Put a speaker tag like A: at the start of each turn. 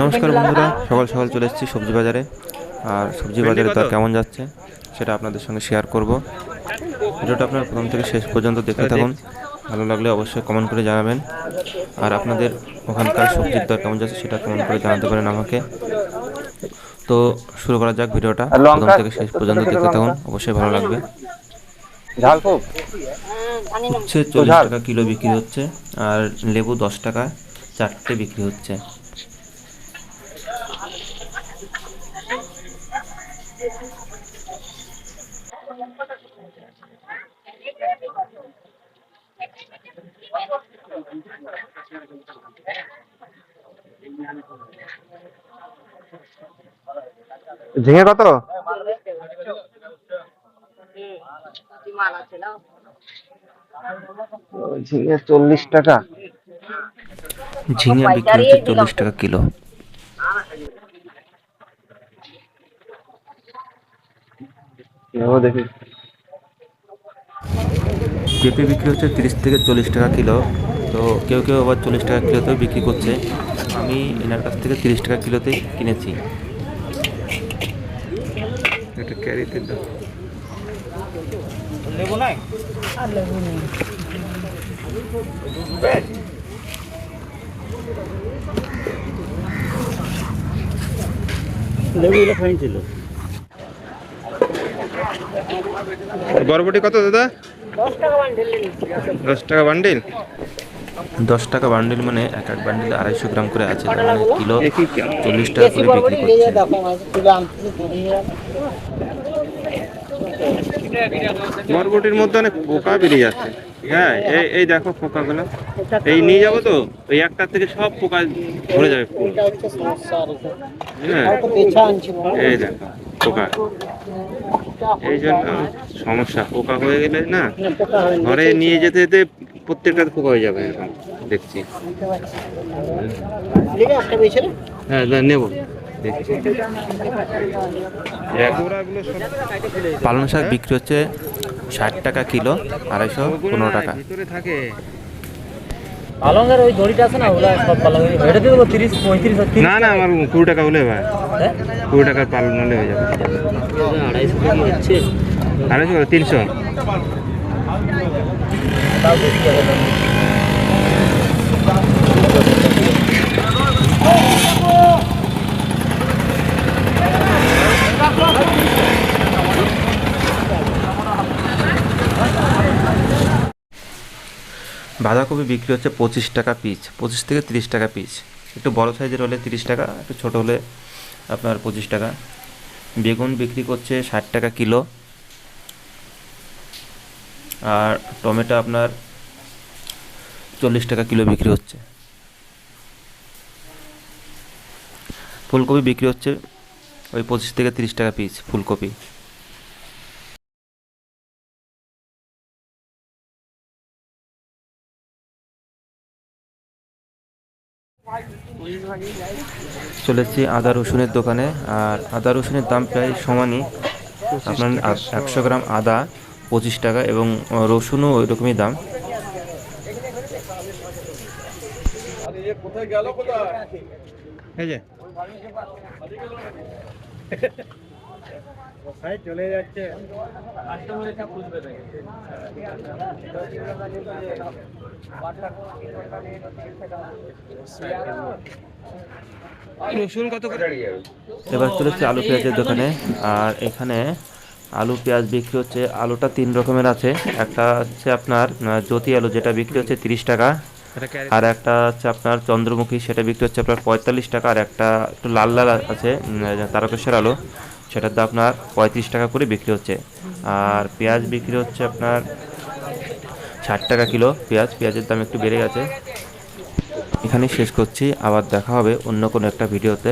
A: নমস্কার বন্ধুরা সকাল সকাল চলে এসেছি সবজি বাজারে। আর সবজি বাজারে দর কেমন যাচ্ছে সেটা আপনাদের সঙ্গে শেয়ার করব। ভিডিওটা আপনার প্রথম থেকে শেষ পর্যন্ত দেখতে থাকুন। ভালো লাগলে অবশ্যই কমেন্ট করে জানাবেন। আর আপনাদের ওখানকার সবজির দর কেমন যাচ্ছে সেটা কমেন্ট করে জানাতে পারেন আমাকে। তো শুরু করা যাক ভিডিওটা প্রথম থেকে শেষ পর্যন্ত দেখতে থাকুন অবশ্যই ভালো লাগবে। হচ্ছে চল্লিশ টাকা কিলো বিক্রি হচ্ছে আর লেবু দশ টাকা চারটে বিক্রি হচ্ছে।
B: ঝিঙে কত? ঝিঙে চল্লিশ টাকা।
A: ঝিঙে বিক্রি হচ্ছে চল্লিশ টাকা কিলো।
B: দেখি।
A: পেঁপে বিক্রি হচ্ছে তিরিশ থেকে চল্লিশ টাকা কিলো। তো কেউ কেউ আবার চল্লিশ টাকা কিলোতেও বিক্রি করছে। আমি এনার কাছ থেকে তিরিশ টাকা কিলোতেই কিনেছি। এটা ক্যারিতে দাও।
B: বরবটি কত দাদা? দশ টাকা বান্ডিল।
A: দশ টাকা বান্ডিল মানে এক এক বান্ডিলে আড়াইশো গ্রাম করে আছে মানে কিলো চল্লিশ টাকা করে বিক্রি করছে।
B: বরবটির মধ্যে অনেক পোকা বেরিয়ে যাচ্ছে। হ্যাঁ এই এই দেখো পোকাগুলো। এই নিয়ে যাব তো ওই একটার থেকে সব পোকা ধরে যাবে ফুল হ্যাঁ। এই দেখো। পোকা। এই জন্য সমস্যা। পোকা হয়ে গেলে না ঘরে নিয়ে যেতে যেতে প্রত্যেকটা পোকা হয়ে যাবে এরকম দেখছি। হ্যাঁ নেব। দেখছি।
A: পালং শাক বিক্রি হচ্ছে ষাট টাকা কিলো আড়াইশো পনেরো টাকা।
B: ভিতরে থাকে।
C: পালংয়ের ওই দড়িটা আছে না ওগুলা সব পালং এটা দিয়ে দেবো তিরিশ পঁয়ত্রিশ
B: না না আমার কুড়ি টাকা হলে ভাই
C: হ্যাঁ?
B: কুড়ি টাকার পালন হলে হয়ে যাবে।
C: আড়াইশো হচ্ছে
B: আড়াইশো তিনশো।
C: তাও
A: বাঁধাকপি বিক্রি হচ্ছে পঁচিশ টাকা পিস পঁচিশ থেকে তিরিশ টাকা পিস একটু বড় সাইজের হলে তিরিশ টাকা, একটু ছোটো হলে আপনার পঁচিশ টাকা। বেগুন বিক্রি করছে ষাট টাকা কিলো। আর টমেটো আপনার চল্লিশ টাকা কিলো বিক্রি হচ্ছে। ফুলকপি বিক্রি হচ্ছে ওই পঁচিশ থেকে তিরিশ টাকা পিস ফুলকপি। চলে এসেছি আদা রসুনের দোকানে, আর আদা রসুনের দাম প্রায় সমানই। আপনার একশো গ্রাম আদা পঁচিশ টাকা এবং রসুনও ওই রকমই দাম।
B: এই যে।
C: চলে যাচ্ছে?
B: রসুন কত করে?
A: এবার চলে এসেছি আলু পেঁয়াজের দোকানে। আর এখানে আলু পেঁয়াজ বিক্রি হচ্ছে আলুটা তিন রকমের আছে। একটা হচ্ছে আপনার জ্যোতি আলু যেটা বিক্রি হচ্ছে তিরিশ টাকা। আর একটা হচ্ছে আপনার চন্দ্রমুখী সেটা বিক্রি হচ্ছে আপনার পঁয়তাল্লিশ টাকা। আর একটা একটু লাল লাল আছে তারকেশ্বর আলু। দাম আপনার পঁয়ত্রিশ টাকা করে বিক্রি হচ্ছে। আর পেঁয়াজ বিক্রি হচ্ছে আপনার ষাট টাকা কিলো পেঁয়াজ। পেঁয়াজের দাম একটু বেড়ে গেছে। এখানে শেষ করছি। আবার দেখা হবে অন্য কোনো একটা ভিডিওতে।